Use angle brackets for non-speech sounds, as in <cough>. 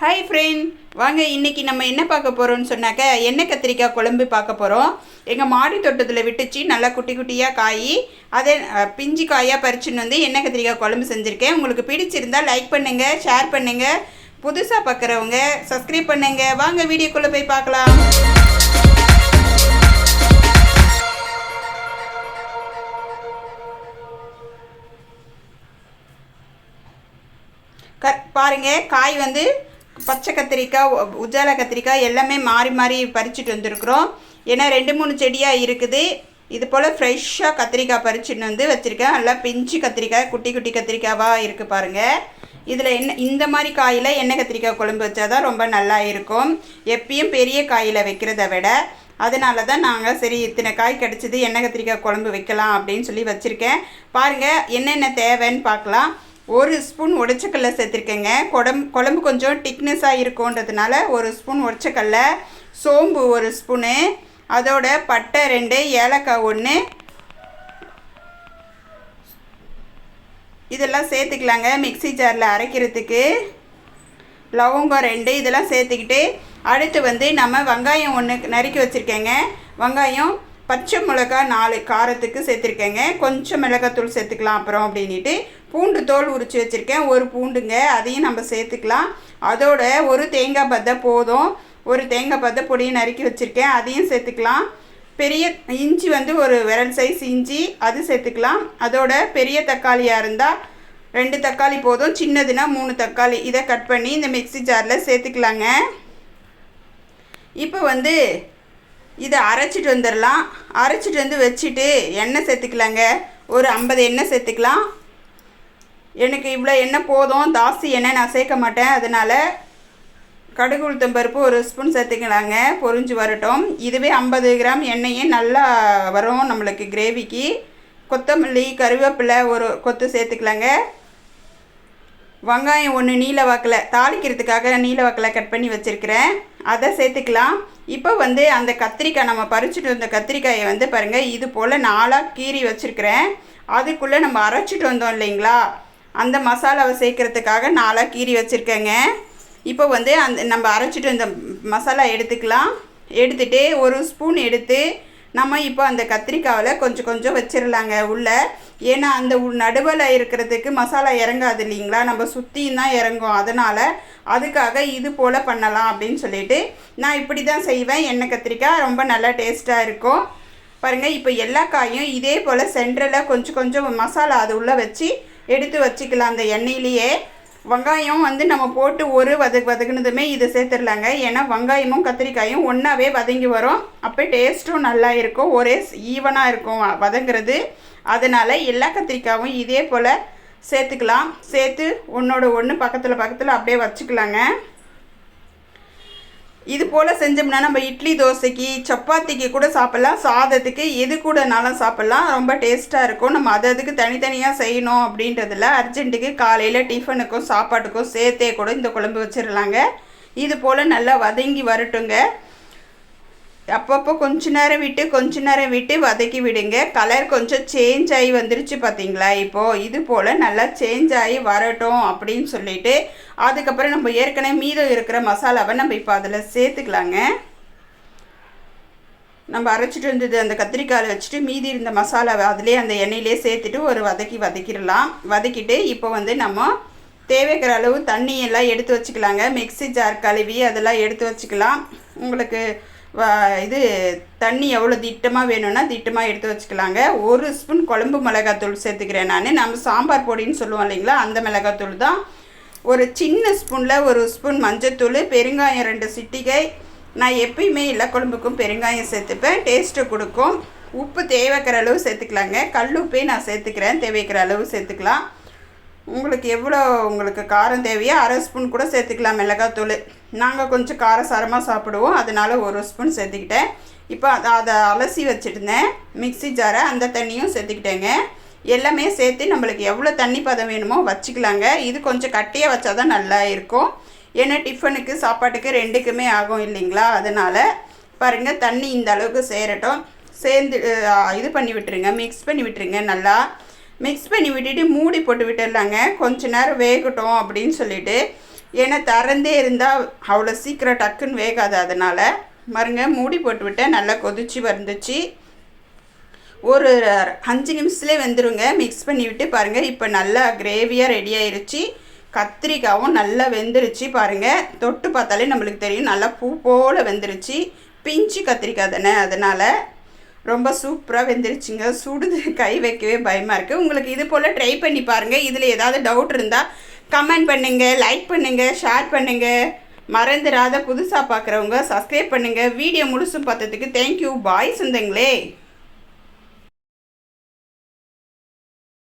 Hi friend வாங்க இன்னைக்கு நம்ம என்ன பார்க்க போகிறோம்னு சொன்னாக்க எண்ணெய் கத்திரிக்காய் குழம்பு பார்க்க போகிறோம் எங்கள் மாடி தோட்டத்தில் விட்டுச்சு நல்லா குட்டி குட்டியாக காய் அதே பிஞ்சு காயாக பறிச்சுன்னு வந்து எண்ணெய் கத்திரிக்காய் குழம்பு செஞ்சுருக்கேன். உங்களுக்கு பிடிச்சிருந்தா லைக் பண்ணுங்கள் ஷேர் பண்ணுங்கள் புதுசாக பார்க்குறவங்க சப்ஸ்கிரைப் பண்ணுங்கள் வாங்க வீடியோக்குள்ளே போய் பார்க்கலாம். க பாருங்க காய் வந்து பச்சை கத்திரிக்காய் உ- கத்திரிக்காய் எல்லாமே மாறி மாறி பறிச்சுட்டு வந்திருக்கிறோம். ஏன்னா ரெண்டு மூணு செடியாக இருக்குது. இது போல் ஃப்ரெஷ்ஷாக கத்திரிக்காய் பறிச்சுட்டு வந்து வச்சுருக்கேன். நல்லா பிஞ்சு கத்திரிக்காய் குட்டி குட்டி கத்திரிக்காவாக இருக்குது பாருங்கள் இதில் என்ன இந்த மாதிரி காயில் எண்ணெய் கத்திரிக்காய் குழம்பு வச்சாதான் ரொம்ப நல்லா இருக்கும். எப்பயும் பெரிய காயில் வைக்கிறத விட. அதனால தான் நாங்கள் சரி இத்தனை காய் கிடச்சிது எண்ணெய் கத்திரிக்காய் குழம்பு வைக்கலாம் அப்படின்னு சொல்லி வச்சுருக்கேன். பாருங்கள் என்னென்ன தேவைன்னு பார்க்கலாம். ஒரு ஸ்பூன் உடச்சக்கல்ல சேர்த்துருக்கேங்க. குடம் குழம்பு கொஞ்சம் திக்னஸாக இருக்கும்ன்றதுனால ஒரு ஸ்பூன் உடச்சக்கல்ல சோம்பு ஒரு ஸ்பூனு அதோட பட்டை ரெண்டு ஏலக்காய் ஒன்று இதெல்லாம் சேர்த்துக்கலாங்க மிக்ஸி ஜாரில் அரைக்கிறதுக்கு. லவங்கம் ரெண்டு இதெல்லாம் சேர்த்துக்கிட்டு அடுத்து வந்து நம்ம வெங்காயம் ஒன்று நறுக்கி வச்சுருக்கேங்க. வெங்காயம் பச்சை மிளகா நாலு காரத்துக்கு சேர்த்துருக்கேங்க. கொஞ்சம் மிளகாத்தூள் சேர்த்துக்கலாம் அப்புறம் அப்படின்ட்டு பூண்டு தோல் உரித்து வச்சுருக்கேன். ஒரு பூண்டுங்க அதையும் நம்ம சேர்த்துக்கலாம். அதோட ஒரு தேங்காய் பத்தை போதும். ஒரு தேங்காய் பத்தை பொடியை நறுக்கி வச்சுருக்கேன். அதையும் சேர்த்துக்கலாம். பெரிய இஞ்சி வந்து ஒரு விரல் சைஸ் இஞ்சி அது சேர்த்துக்கலாம். அதோட பெரிய தக்காளியாக இருந்தால் ரெண்டு தக்காளி போதும். சின்னதுன்னா மூணு தக்காளி. இதை கட் பண்ணி இந்த மிக்ஸி ஜாரில் சேர்த்துக்கலாங்க. இப்போ வந்து இதை அரைச்சிட்டு வந்துடலாம். அரைச்சிட்டு வந்து வச்சுட்டு எண்ணெய் சேர்த்துக்கலாங்க. ஒரு ஐம்பது எண்ணெய் சேர்த்துக்கலாம். எனக்கு இவ்வளோ எண்ணெய் போதும். ஜாஸ்தி எண்ணெய் நான் சேர்க்க மாட்டேன். அதனால் கடுகு உளுத்தம் பருப்பு ஒரு ஸ்பூன் சேர்த்துக்கலாங்க. பொறிஞ்சு வரட்டும். இதுவே ஐம்பது கிராம் எண்ணெயே நல்லா வரும் நம்மளுக்கு கிரேவிக்கு கொத்தமல்லி கருவேப்பிலை ஒரு கொத்து சேர்த்துக்கலாங்க. வெங்காயம் ஒன்று நீல வாக்கில் தாளிக்கிறதுக்காக நீல வாக்கில் கட் பண்ணி வச்சுருக்கிறேன். அதை சேர்த்துக்கலாம். இப்போ வந்து அந்த கத்திரிக்காய் நம்ம பறிச்சுட்டு வந்த கத்திரிக்காயை வந்து பாருங்கள் இது போல் நாலாக கீறி வச்சுருக்கிறேன். அதுக்குள்ளே நம்ம அரைச்சிட்டு வந்தோம் இல்லைங்களா? அந்த மசாலாவை சேர்க்கறதுக்காக நாலாக கீறி வச்சுருக்கேங்க. இப்போ வந்து அந்த நம்ம அரைச்சிட்டு வந்த மசாலா எடுத்துக்கலாம். எடுத்துட்டு ஒரு ஸ்பூன் எடுத்து நம்ம இப்போ அந்த கத்திரிக்காவில் கொஞ்சம் கொஞ்சம் வச்சிடலாங்க உள்ளே. ஏன்னா அந்த நடுவில் இருக்கிறதுக்கு மசாலா இறங்காது இல்லைங்களா? நம்ம சுற்றியும் தான் இறங்கும். அதனால் அதுக்காக இது போல் பண்ணலாம் அப்படின்னு சொல்லிட்டு நான் இப்படி தான் செய்வேன். எண்ணெய் கத்திரிக்காய் ரொம்ப நல்லா டேஸ்ட்டாக இருக்கும். பாருங்கள் இப்போ எல்லா காயும் இதே போல் சென்டரில் கொஞ்சம் கொஞ்சம் மசாலா அது உள்ளே வச்சு எடுத்து வச்சுக்கலாம் அந்த எண்ணெயிலேயே. வெங்காயம் வந்து நம்ம போட்டு ஒரு வதக்கு வதக்குனதுமே இதை சேர்த்துடலாங்க. ஏன்னா வெங்காயமும் கத்திரிக்காயும் ஒன்றாவே வதங்கி வரும். அப்போ டேஸ்ட்டும் நல்லா இருக்கும். ஒரே ஈவனாக இருக்கும் வ- வதங்குறது. அதனால் எல்லா கத்திரிக்காயும் இதே போல் சேர்த்துக்கலாம். சேர்த்து ஒன்றோட ஒன்று பக்கத்தில் பக்கத்தில் அப்படியே வச்சுக்கலாங்க. இது போல் செஞ்சோம்னா நம்ம இட்லி தோசைக்கு சப்பாத்திக்கு கூட சாப்பிட்லாம். சாதத்துக்கு எது கூடனாலும் சாப்பிட்லாம். ரொம்ப டேஸ்ட்டாக இருக்கும். நம்ம அது அதுக்கு தனித்தனியாக செய்யணும் அப்படின்றதில் அர்ஜென்ட்டுக்கு காலையில் டிஃபனுக்கும் சாப்பாட்டுக்கும் சேர்த்தே கூட இந்த குழம்பு வச்சிடலாங்க இது போல் நல்லா வதங்கி வரட்டுங்க. அப்பப்போ கொஞ்ச நேரம் விட்டு கொஞ்ச நேரம் விட்டு வதக்கி விடுங்க. கலர் கொஞ்சம் சேஞ்ச் ஆகி வந்துருச்சு பார்த்தீங்களா இப்போது இது போல் நல்லா சேஞ்ச் ஆகி வரட்டும் அப்படின்னு சொல்லிட்டு அதுக்கப்புறம் நம்ம ஏற்கனவே மீதம் இருக்கிற மசாலாவை நம்ம இப்போ அதில் சேர்த்துக்கலாங்க. நம்ம அரைச்சிட்டு இருந்தது அந்த கத்திரிக்காயில் வச்சுட்டு மீதி இருந்த மசாலாவை அதிலே அந்த எண்ணெயிலே சேர்த்துட்டு ஒரு வதக்கி வதக்கிடலாம். வதக்கிட்டு இப்போ வந்து நம்ம தேவைக்கிற அளவு தண்ணி எல்லாம் எடுத்து வச்சுக்கலாங்க. மிக்ஸி ஜார் கழுவி அதெல்லாம் எடுத்து வச்சுக்கலாம். உங்களுக்கு இது தண்ணி எவ்வளோ திட்டமாக வேணும்னா திட்டமாக எடுத்து வச்சுக்கலாங்க. ஒரு ஸ்பூன் குழம்பு மிளகாத்தூள் சேர்த்துக்கிறேன் நான். நம்ம சாம்பார் பொடின்னு சொல்லுவோம் இல்லைங்களா அந்த மிளகாத்தூள் தான். ஒரு சின்ன ஸ்பூனில் ஒரு ஸ்பூன் மஞ்சத்தூள் பெருங்காயம் ரெண்டு சிட்டிகை. நான் எப்பயுமே எல்லா குழம்புக்கும் பெருங்காயம் சேர்த்துப்பேன். டேஸ்ட்டு கொடுக்கும். உப்பு தேவைக்கிற அளவு சேர்த்துக்கலாங்க. கல் உப்பே நான் சேர்த்துக்கிறேன். தேவைக்கிற அளவு சேர்த்துக்கலாம். உங்களுக்கு எவ்வளோ உங்களுக்கு காரம் தேவையோ அரை ஸ்பூன் கூட சேர்த்துக்கலாம் மிளகாத்தூள் நாங்கள் கொஞ்சம் காரசாரமாக சாப்பிடுவோம். அதனால் ஒரு ஸ்பூன் சேர்த்துக்கிட்டேன். இப்போ அதை அதை அலசி வச்சுருந்தேன். மிக்ஸி ஜாரை அந்த தண்ணியும் சேர்த்துக்கிட்டேங்க. எல்லாமே சேர்த்து நம்மளுக்கு எவ்வளோ தண்ணி பதம் வேணுமோ வச்சுக்கலாங்க. இது கொஞ்சம் கட்டியாக வச்சா தான் நல்லா இருக்கும். ஏன்னா டிஃபனுக்கு சாப்பாட்டுக்கு ரெண்டுக்குமே ஆகும் இல்லைங்களா? அதனால் பாருங்கள் தண்ணி இந்த அளவுக்கு சேரட்டும். சேர்ந்து இது பண்ணி விட்டுருங்க. மிக்ஸ் பண்ணி விட்டுருங்க நல்லா. மிக்ஸ் பண்ணி விட்டுட்டு மூடி போட்டு விட்டுடலாங்க. கொஞ்ச நேரம் வேகட்டும் அப்படின்னு சொல்லிட்டு. ஏன்னா திறந்தே இருந்தால் அவ்வளோ சீக்கிரம் டக்குன்னு வேகாது அதனால். பாருங்க மூடி போட்டு விட்டேன். நல்லா கொதிச்சு வந்துச்சு. ஒரு அஞ்சு நிமிஷத்துலேயே வெந்துருங்க. மிக்ஸ் பண்ணி விட்டு பாருங்கள் இப்போ நல்லா கிரேவியாக ரெடி ஆயிருச்சு. கத்திரிக்காவும் நல்லா வெந்துருச்சு பாருங்கள் தொட்டு பார்த்தாலே நம்மளுக்கு தெரியும். நல்லா பூ போல் வெந்துருச்சு. பிஞ்சு கத்திரிக்காய் தானே அதனால். ரொம்ப சூப்பராக வெந்துருச்சுங்க. சுடுது <laughs> கை வைக்கவே பயமாக இருக்குது உங்களுக்கு இது போல் ட்ரை பண்ணி பாருங்கள் இதில் ஏதாவது டவுட் இருந்தால் கமெண்ட் பண்ணுங்கள் லைக் பண்ணுங்கள் ஷேர் பண்ணுங்கள் மறந்துடாத புதுசாக பார்க்குறவங்க சப்ஸ்கிரைப் பண்ணுங்கள் வீடியோ முழுசும் பார்த்ததுக்கு தேங்க்யூ பாய் சொந்தங்களே.